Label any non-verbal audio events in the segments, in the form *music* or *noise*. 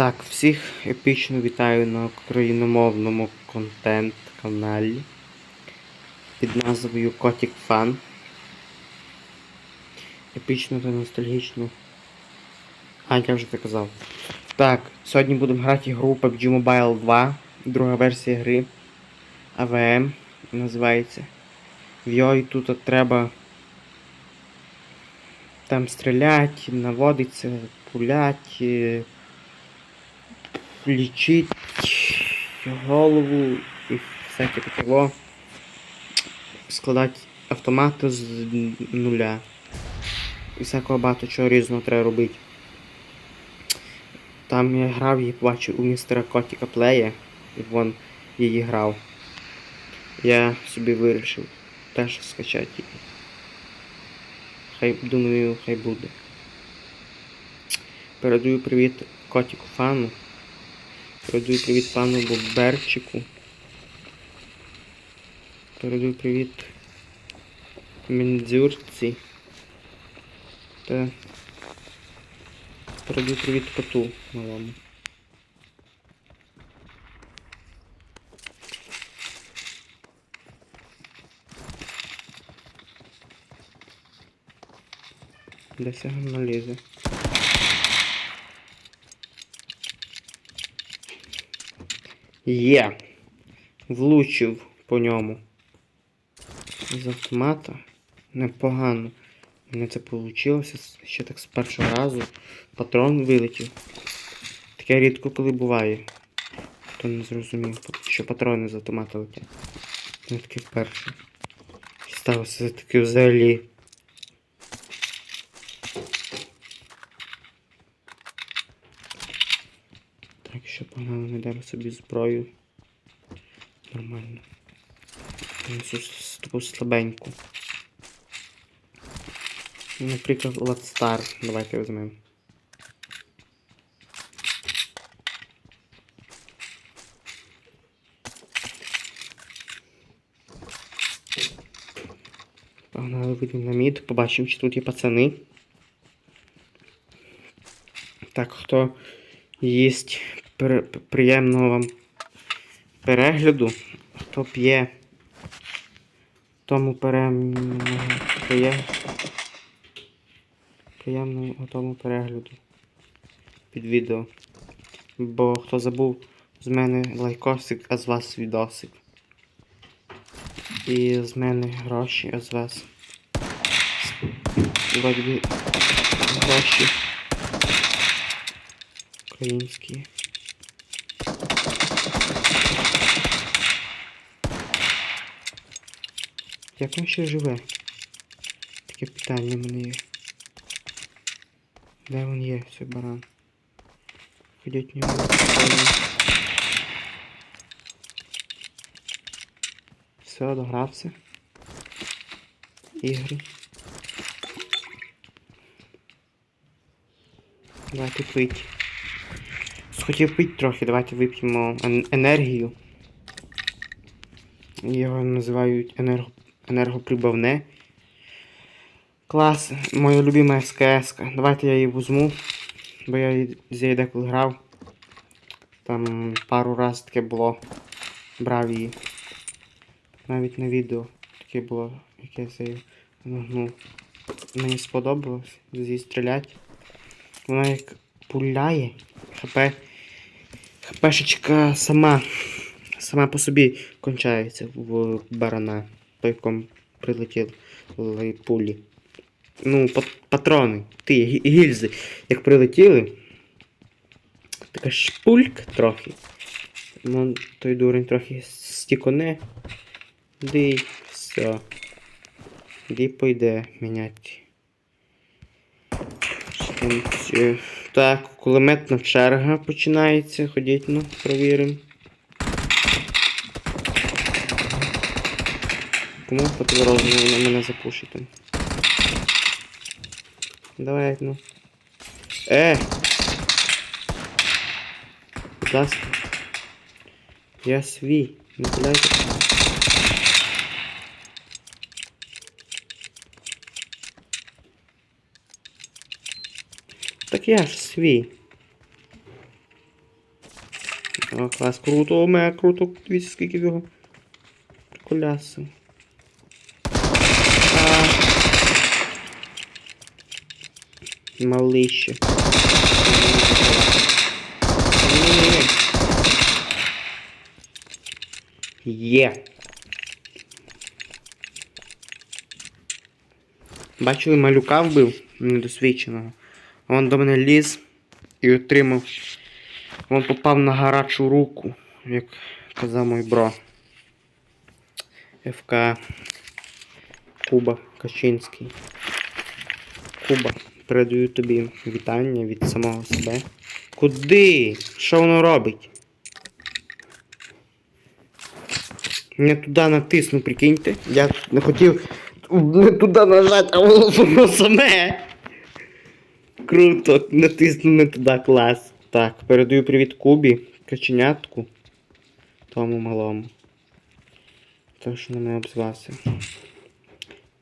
Так, всіх епічно вітаю на україномовному контент-каналі під назвою Котік Фан. Епічно та ностальгічно. А, я вже це казав. Так, сьогодні будемо грати гру PUBG Mobile 2, друга версія гри AVM називається. В йої тут треба там стріляти, наводиться, пулять, лічить голову і всяке таке. Во. Складати автомати з нуля. І всякого багато чого різного треба робити. Там я грав і бачив у містера Котіка Плея, і вон її грав. Я собі вирішив теж скачати її. Хай думаю, хай буде. Передаю привіт котику фану. Передаю привіт пану Боберчику. Передаю привіт Мендзюрці. Та передаю привіт коту малому. Десь я налізе. Є. Влучив по ньому. З автомата. Непогано. У мене це вийшло ще так з першого разу. Патрон вилетів. Таке рідко коли буває. Хто не зрозумів, що патрони з автомата летять. Не таке вперше. Стався таке взагалі. Так, що погнали, собі зброю. Нормально. Таку слабеньку. Наприклад, Ладстар. Давайте візьмемо. Погнали вийдемо на мід, побачимо, чи тут є пацани. Так, хто їсть приємного вам перегляду, хто п'є тому приємного тому перегляду під відео. Бо хто забув, з мене лайкосик, а з вас відосик. І з мене гроші, а з вас. Вроді гроші. Українські. Як він ще живе? Таке питання в мене є. Де він є, цей баран? Ходять нього. Все, догрався. Ігри. Давайте пить. Схотів пити трохи, давайте вип'ємо енергію. Його називають енерго... енергоприбавне. Клас, моя любима СКС. Давайте я її візьму, бо я її- нею деколи грав. Там пару раз таке було. Брав її. Навіть на відео таке було, якесь я її нагнув. Мені сподобалось з її стріляти. Вона як пуляє. ХП. ХПшечка сама. Сама по собі кончається в барана, по якому прилетіли пулі. Ну, патрони. Ти гі- гільзи. Як прилетіли. Така шпульк трохи. Ну, той дурень трохи стіконе. Ди все. Ди пойде міняти. Так, кулеметна черга починається. Ходіть, ну, провіримо. Кому по на мене запушить там? Давай, ну. Е! Будь ласка. Я свій. Не гуляйте. Так я ж свій. О, клас, круто, мега круто. Дивіться, скільки його. Приколяси. А. Малище. Ні. Є. Бачили, малюка вбив недосвідченого. Він до мене ліз і отримав. Він попав на гарячу руку, як казав мій бро. ФК Куба Качинський. Куба, передаю тобі вітання від самого себе. Куди? Що воно робить? Не туди натисну, прикиньте. Я не хотів туди нажати, а *laughs* воно саме. Круто, натисну не туди, клас. Так, передаю привіт Кубі, каченятку. Тому малому. Тому що мене обзвався.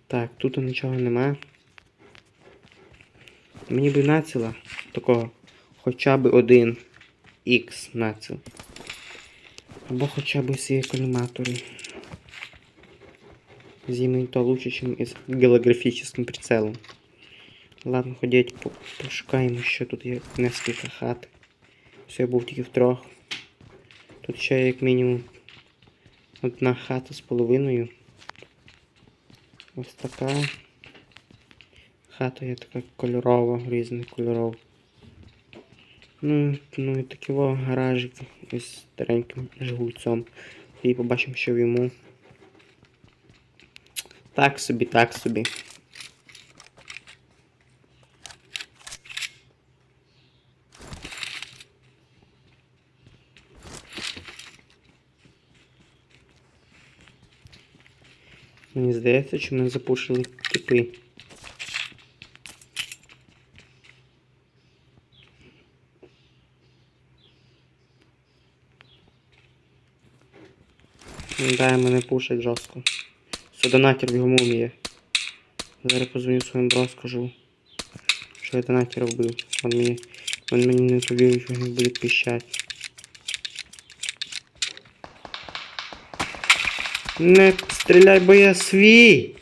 Так, тут нічого немає. Мені би націла такого хоча б один X націл. Або хоча б всі коліматори. Зимой то лучше, чем и с голографическим прицелом. Ладно, ходіть, пошукаємо, що тут є нескільки хат. Все, я був тільки в трьох. Тут ще як мінімум одна хата з половиною. Ось така. Хата є така кольорова, різних кольоров. Ну, ну і такий гаражик із стареньким жигульцом. І побачимо, що в йому. Так собі, так собі. Мені здається, що мене запушили типи. Да, мене пушать жорстко. Все донатір в його мумії. Зараз позвоню своїм бро, скажу. Що я донатера вбив. Он мені. Он мені не повірить, що він буде піщати. Не стріляй, бо я свій!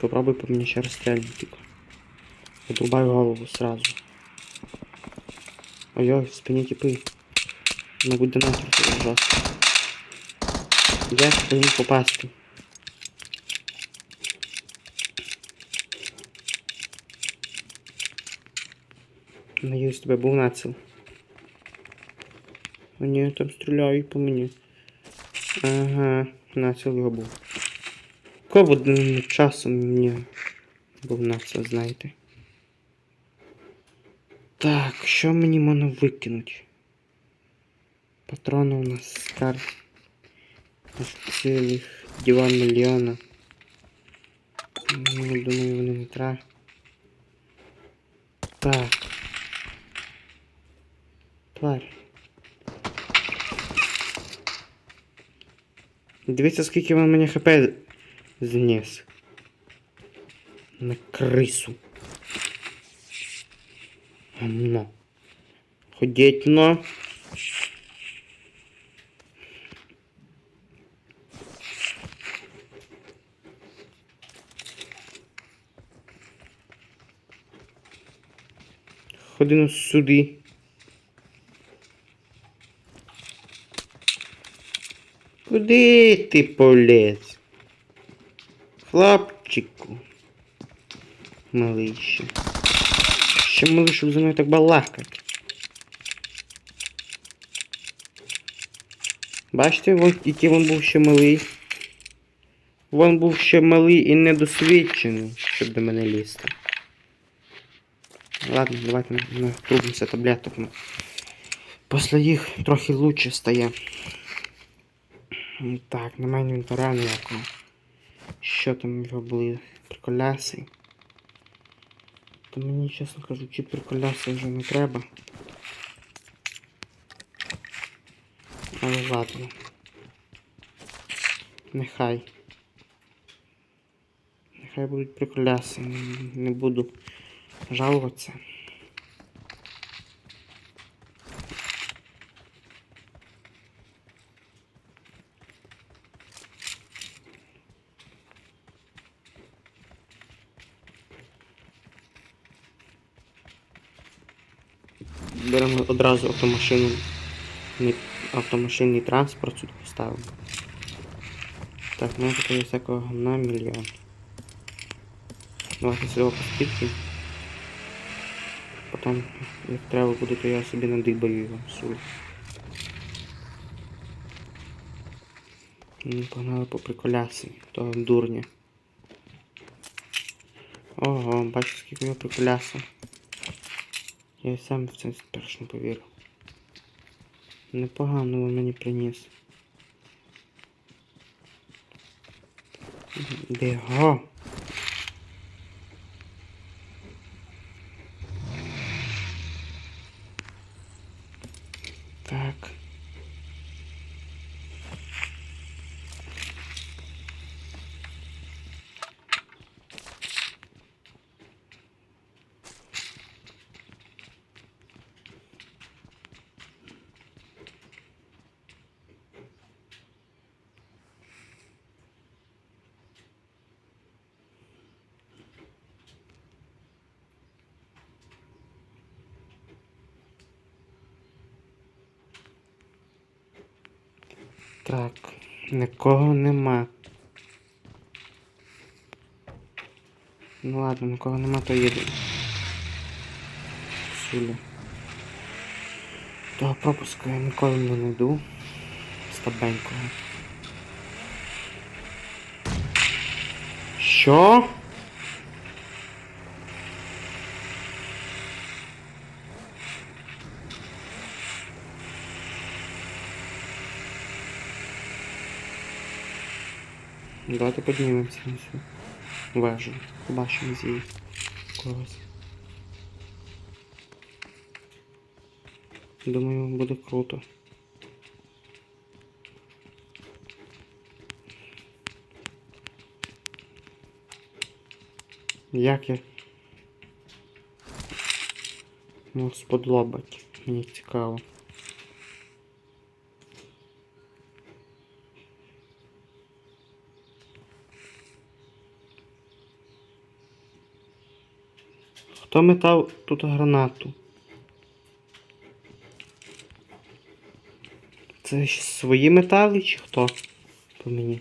Попробуй по мені ще раз тільки. Отрубай голову сразу. Ой-ой, в спине типы. Могут донатор ужасно. Я повинен попасти. Надіюсь, тебе був нацел. Ні, там стріляють по мені. Ага, нацел його був. Кого часом мені був нацел, знаєте. Так, що мені можна викинути? Патрони у нас скар. Аж цілих 2 мільйона. Ну, думаю, вони не треба. Так. Тварь. Дивіться, скільки він мені хп зніс. На крису. Гамно. Ходіть но. Ходи ну сюди. Куди ти полез? Хлопчику. Малий ще. Ще малий, щоб за мною так балакати. Бачите, вон, який він був ще малий. Він був ще малий і недосвідчений, щоб до мене лізти. Ладно, давайте натрубимося таблеток. Після їх трохи лучше стає. Так, немає інвентаря ніякого. Що там його були? Приколяси. То мені, чесно кажучи, приколяси вже не треба. Але ладно. Нехай. Нехай будуть приколяси, не буду жалуватися. Одразу автомашину. Автомашинний транспорт сюди поставимо. Так, ну є всякого гамна мільйон. Давайте сюди по. Потім, як треба буде, то я собі надибаю його соль. Ну, погнали по приколясі, того дурня. Ого, бачиш, скільки його приколяса. Я сам в це спершу не повірив. Непогано він мені приніс. Біго. Так. Так, нікого нема. Ну ладно, нікого нема, то їду. Сюди. Того пропуску я ніколи не знайду. Слабенького. Що? Давайте піднімемося на цю вежу. Побачимо з її когось. Думаю, буде круто. Як я мог сподлобати? Мені цікаво. Хто метав тут гранату? Це ж свої метали чи хто? По мені.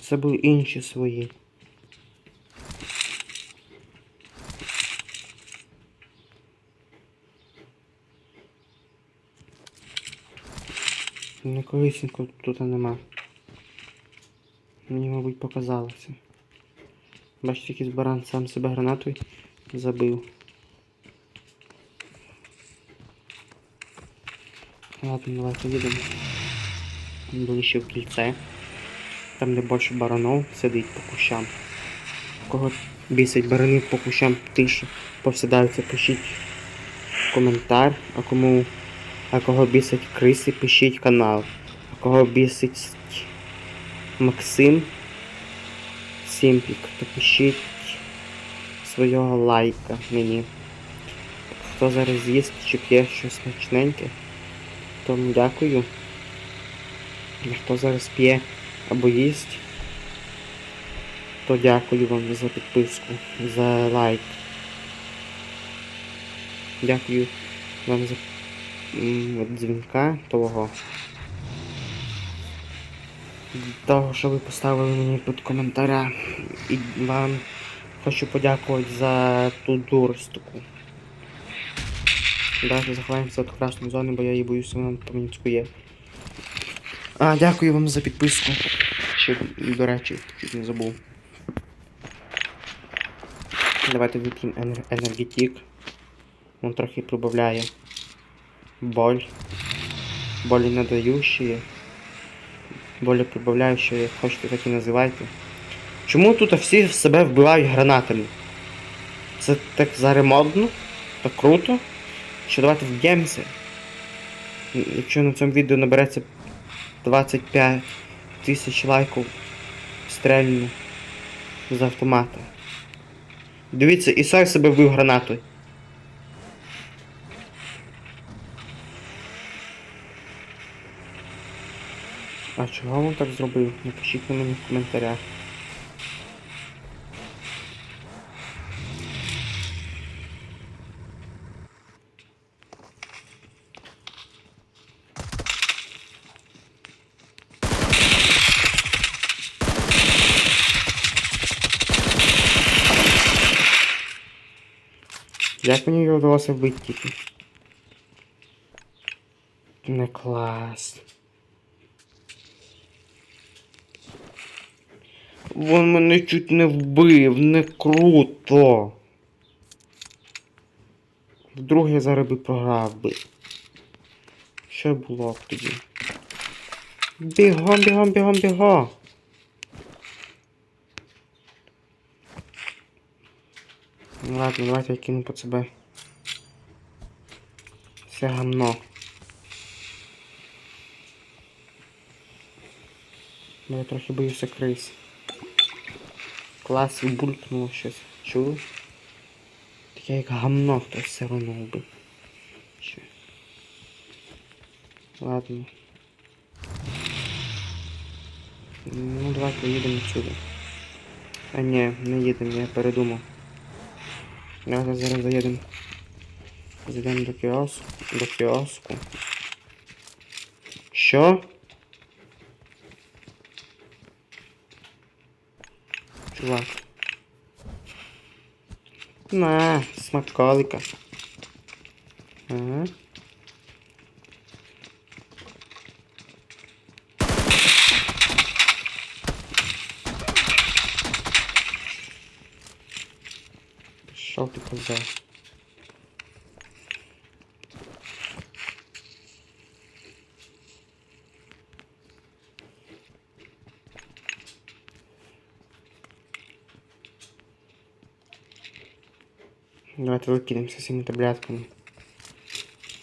Це були інші свої. Ніколисінько тут нема. Мені, мабуть, показалося. Бачите, якийсь баран сам себе гранатою забив. Ладно, давайте їдемо. Ближче в кільце. Там, де більше баранов сидить по кущам. Кого бісить барани по кущам тише повсідаються, пишіть коментар. А кому. А кого бісить криси, пишіть канал. А кого бісить Максим Сімпік, то пишіть свого лайка мені. Хто зараз їсть чи п'є щось смачненьке, тому дякую. Хто зараз п'є або їсть, то дякую вам за підписку, за лайк. Дякую вам за дзвінка того. Того, що ви поставили мені під коментаря. І вам хочу подякувати за ту таку. Давайте заховаємося від красної зони, бо я її боюся, вона по-мінську є. А, дякую вам за підписку. Ще, до речі, чуть не забув. Давайте вип'ємо енер- енергетик. Він трохи прибавляє. Боль. Болі надающие. Болі прибавляючі, як хочете, так і називайте. Чому тут всі в себе вбивають гранатами? Це так зараз модно? Так круто? Що давайте вб'ємося? Якщо на цьому відео набереться 25 тисяч лайків стрельну з автомата. Дивіться, і Ісай себе вбив гранатою. А чого він так зробив? Напишіть на мені в коментарях. Як мені його вдалося вбити тільки? Не клас. Він мене чуть не вбив, не круто. Вдруге я зараз би програв би. Що було б тоді? Бігом, бігом, бігом, бігом. Ну ладно, давайте я кину под себе. Все гамно. Я трохи боюся крис. Клас булькнуло щось. Чули? Таке як гамно хтось все одно вбив. Ще. Ладно. Ну давайте їдемо сюди. А ні, не їдемо, я передумав. Давайте зараз заїдемо. Зайдемо до кіоску. До кіоску. Що? Чувак. На, смаколика. Ага. Пішов ти коза. Давайте выкинемся с этими таблетками.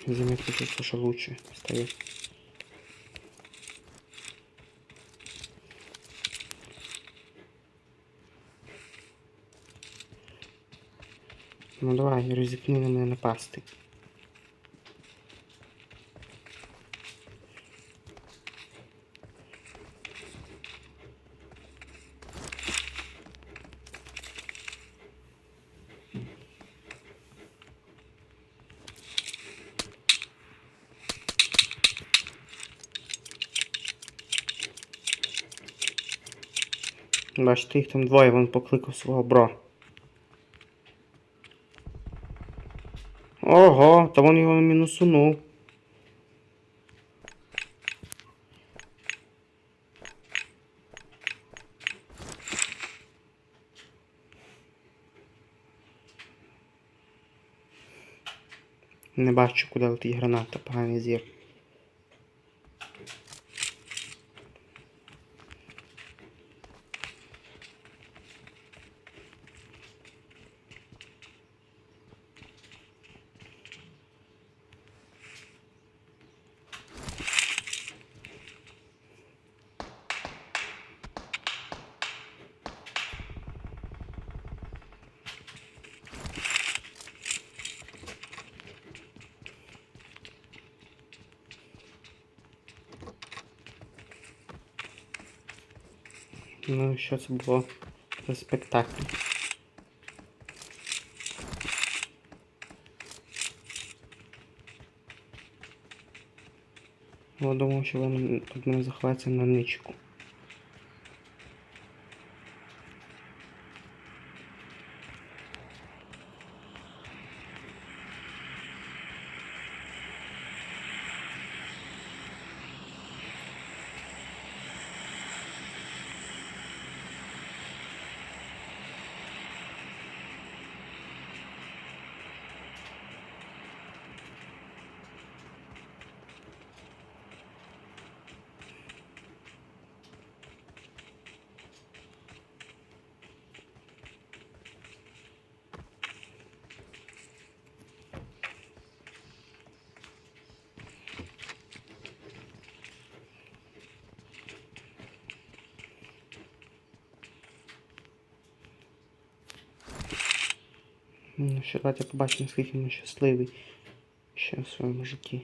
Заметки тут слушай лучше стоит. Ну давай, ризикни на мене напасти. Бачите, їх там двоє, він покликав свого бро. Ого, та він його мінусунув. Не бачу, куди летить граната, поганий зір. Ну, що це було за спектакль? Я думав, що він тут мене на ничку. Ну, що, давайте побачимо, наскільки він щасливий ще в своєму житті.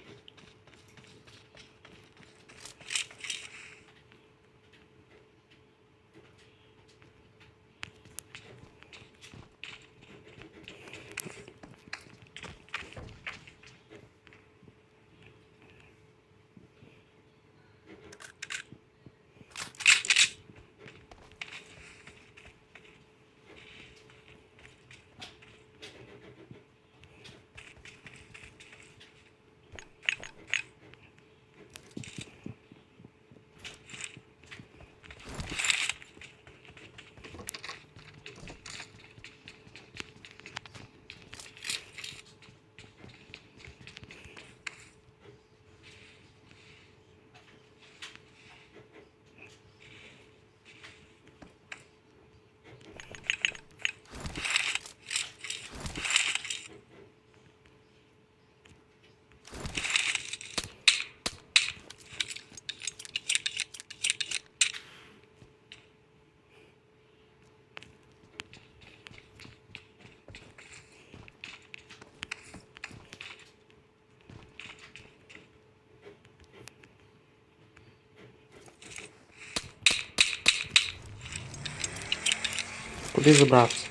Куди забрався?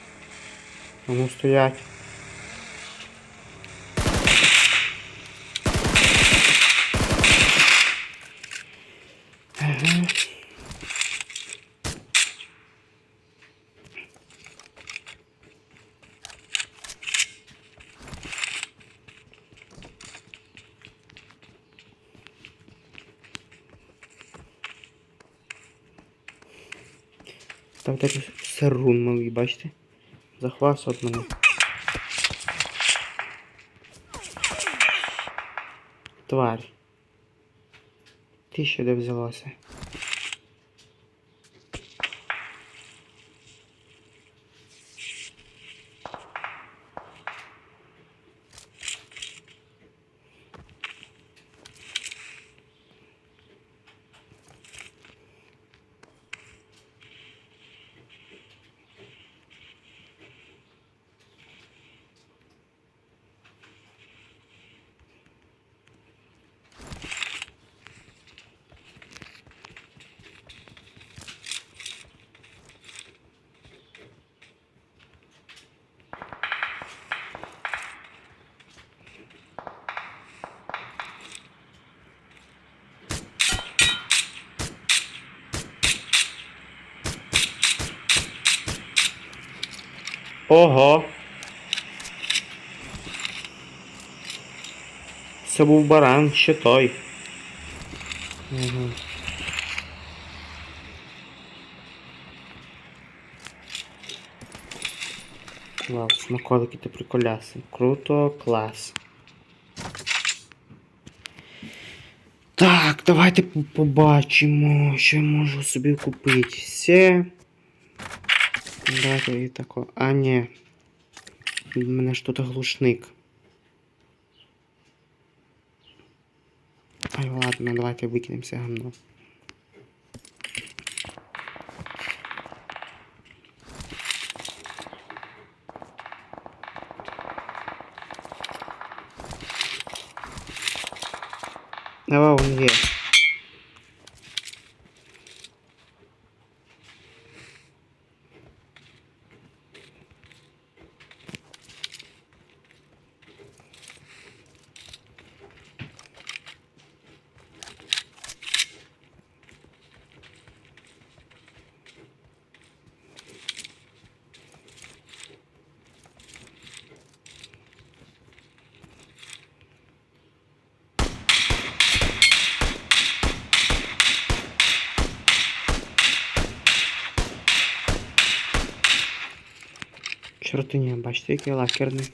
Ну стоять. Ага. Там такий сарун бачите? Захвався от мене. Тварь. Ти ще де взялася? Ого. Це був баран, ще той. Угу. Вау, смаколики ти приколяси. Круто, клас. Так, давайте побачимо, що я можу собі купити. Все. Давайте і тако. А, ні. У мене ж тут глушник. Ай, ладно, давайте викинемося гамно. Давай, он є. Чортиня, бачите, який лакерний.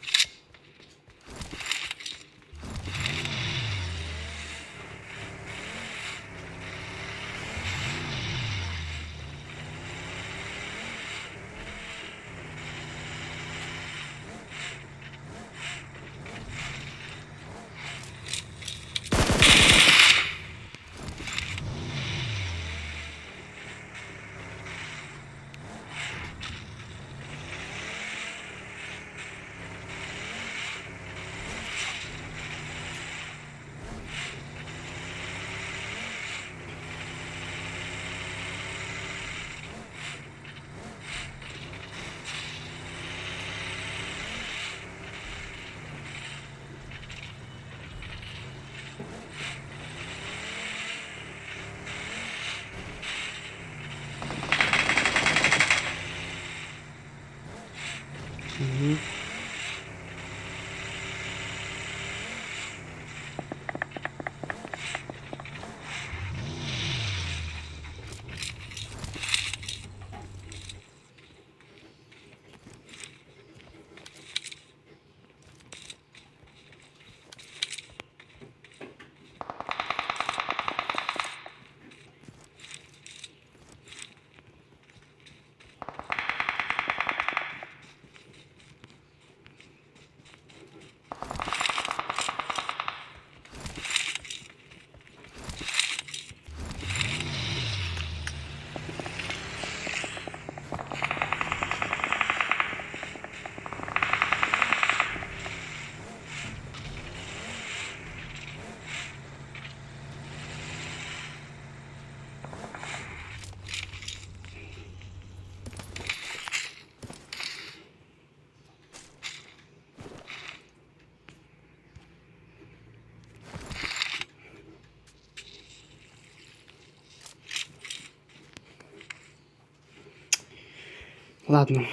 Ладно,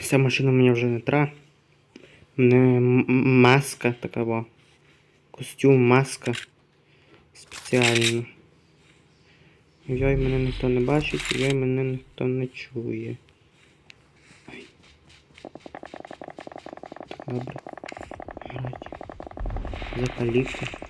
ця машина мені вже не треба. Не м- м- маска така во. Костюм, маска. Спеціальна. Йой, мене ніхто не бачить, йой, мене ніхто не чує. Добре. Грати.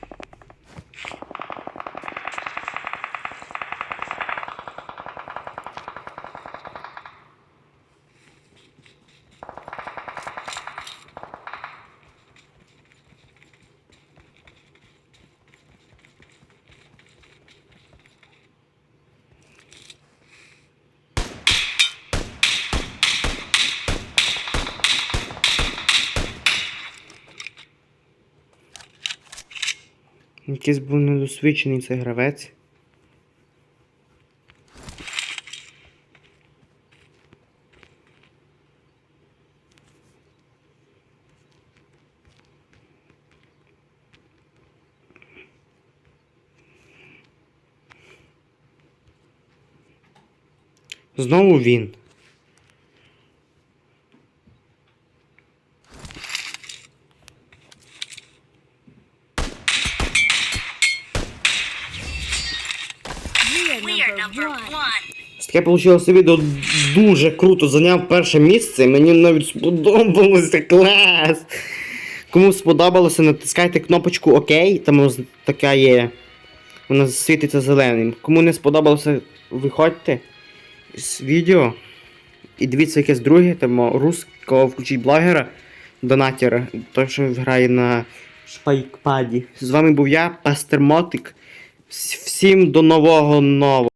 Якийсь був недосвідчений цей гравець. Знову він. Таке вийшло відео дуже круто. Зайняв перше місце. Мені навіть сподобалося клас. Кому сподобалося, натискайте кнопочку ОК, там така є. Вона світиться зеленим. Кому не сподобалося, виходьте з відео. І дивіться якесь друге, там русского включіть блогера, донатера, той, що грає на шпайкпаді. З вами був я, Пастер Мотик. Всім до нового нового.